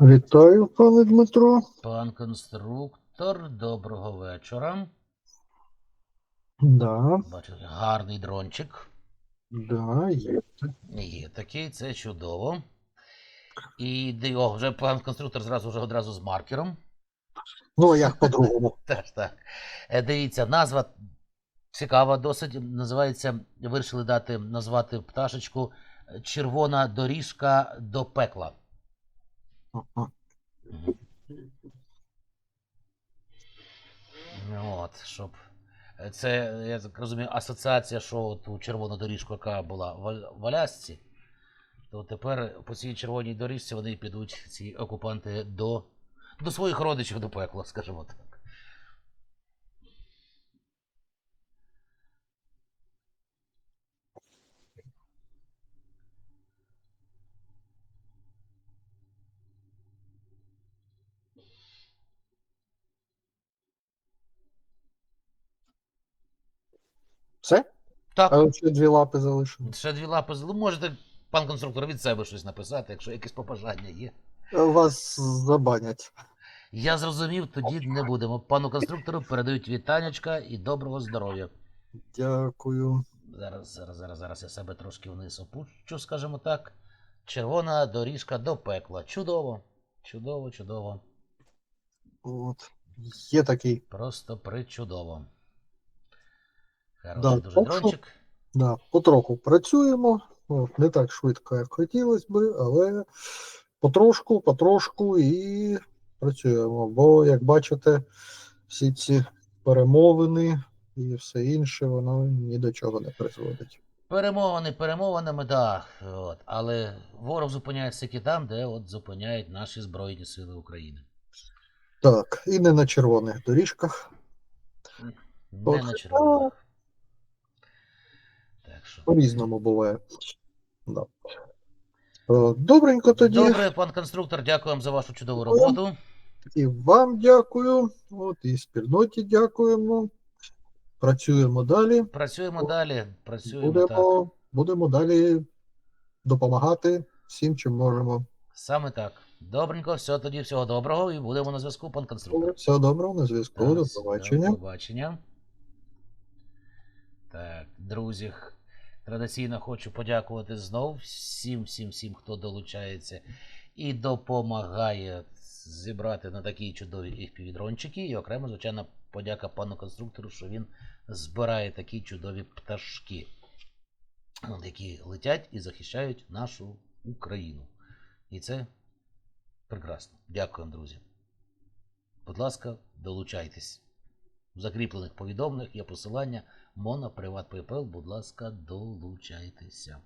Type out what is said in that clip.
Вітаю, пане Дмитро. Пан конструктор, доброго вечора. Да, Бачу, гарний дрончик. да, є. Є такий, це чудово. І о, вже пан конструктор зразу вже одразу з маркером. Ну, а як по-другому? Так, так. Е, Дивіться, назва цікава, досить. Називається, вирішили дати назвати пташечку Червона доріжка до пекла. От, щоб. е, Це, я так розумію, асоціація, що ту червону доріжку, яка була в Алясці, то тепер по цій червоній доріжці вони підуть, ці окупанти, до, до своїх родичів до пекла, скажімо так. Все? Так, А ще дві лапи залишили. ще дві лапи. з- ну, Можете, пан конструктор, від себе щось написати, якщо якесь побажання є. Вас забанять. Я зрозумів, тоді не будемо. Пану конструктору передають вітанечка і доброго здоров'я. Дякую. Зараз, зараз, зараз, зараз я себе трошки вниз опущу, скажімо так. Червона доріжка до пекла. Чудово. Чудово, чудово. От. Є такий. Просто причудово. Хороший Да, дуже так що- Да, потроху працюємо. От, не так швидко, як хотілося би, але потрошку, потрошку і працюємо. Бо, як бачите, всі ці перемовини і все інше, воно ні до чого не призводить. Перемовини перемовинами, да. От. Але ворог зупиняється тільки там, де от зупиняють наші Збройні Сили України. Так, і не на червоних доріжках. Не От. на червоних. По-різному буває. Да. Е, Добренько тоді. Добре, пан конструктор, дякую вам за вашу чудову роботу. І вам дякую. От, і спільноті дякуємо. Працюємо далі. Працюємо далі. Працюємо так. Будемо, будемо далі допомагати всім, чим можемо. Саме так. Добренько, все тоді, всього доброго і будемо на зв'язку, пан конструктор. Всього доброго, на зв'язку. До побачення. До побачення. Так, друзі, традиційно хочу подякувати знов всім, всім, всім, хто долучається і допомагає зібрати на такі чудові FPV-дрончики. І окремо, звичайно, подяка пану конструктору, що він збирає такі чудові пташки, які летять і захищають нашу Україну. І це прекрасно. Дякуємо, друзі. Будь ласка, долучайтесь. В закріплених повідомленнях є посилання Моно Приват. Будь ласка, долучайтеся.